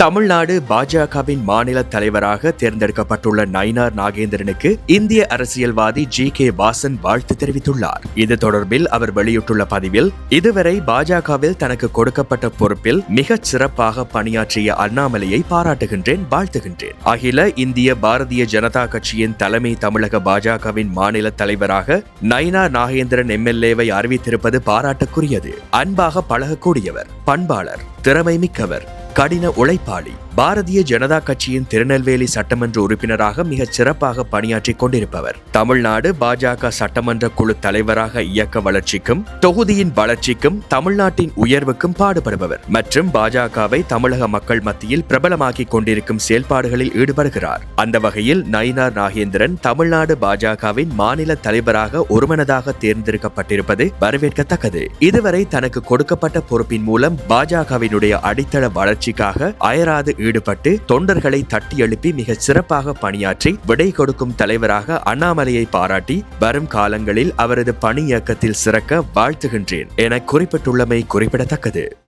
தமிழ்நாடு பாஜகவின் மாநில தலைவராக தேர்ந்தெடுக்கப்பட்டுள்ள நயினார் நாகேந்திரனுக்கு இந்திய அரசியல்வாதி ஜி கே வாசன் வாழ்த்து தெரிவித்துள்ளார். இது தொடர்பில் அவர் வெளியிட்டுள்ள பதிவில் இதுவரை பாஜகவில் தனக்கு கொடுக்கப்பட்ட பொறுப்பில் மிகச் சிறப்பாக பணியாற்றிய அண்ணாமலையை பாராட்டுகின்றேன் வாழ்த்துகின்றேன். அகில இந்திய பாரதிய ஜனதா கட்சியின் தலைமை தமிழக பாஜகவின் மாநில தலைவராக நயினார் நாகேந்திரன் எம்எல்ஏவை அறிவித்திருப்பது பாராட்டுக்குரியது. அன்பாக பழகக்கூடியவர் பண்பாளர் திறமை மிக்கவர் கடின உழைப்பாளி. பாரதிய ஜனதா கட்சியின் திருநெல்வேலி சட்டமன்ற உறுப்பினராக மிகச் சிறப்பாக பணியாற்றிக் கொண்டிருப்பவர். தமிழ்நாடு பாஜக சட்டமன்ற குழு தலைவராக இயக்க வளர்ச்சிக்கும் தொகுதியின் வளர்ச்சிக்கும் தமிழ்நாட்டின் உயர்வுக்கும் பாடுபடுபவர். மற்றும் பாஜகவை தமிழக மக்கள் மத்தியில் பிரபலமாக்கிக் கொண்டிருக்கும் செயல்பாடுகளில் ஈடுபடுகிறார். அந்த வகையில் நயினார் நாகேந்திரன் தமிழ்நாடு பாஜகவின் மாநில தலைவராக ஒருமனதாக தேர்ந்தெடுக்கப்பட்டிருப்பது வரவேற்கத்தக்கது. இதுவரை தனக்கு கொடுக்கப்பட்ட பொறுப்பின் மூலம் பாஜகவினுடைய அடித்தள வளர்ச்சிக்காக அயராது ஈடுபட்டு தொண்டர்களை தட்டி எழுப்பி மிக சிறப்பாக பணியாற்றி விடை கொடுக்கும் தலைவராக அண்ணாமலையை பாராட்டி வரும் காலங்களில் அவரது பணி இயக்கத்தில் சிறக்க வாழ்த்துகின்றேன் என குறிப்பிட்டுள்ளமை குறிப்பிடத்தக்கது.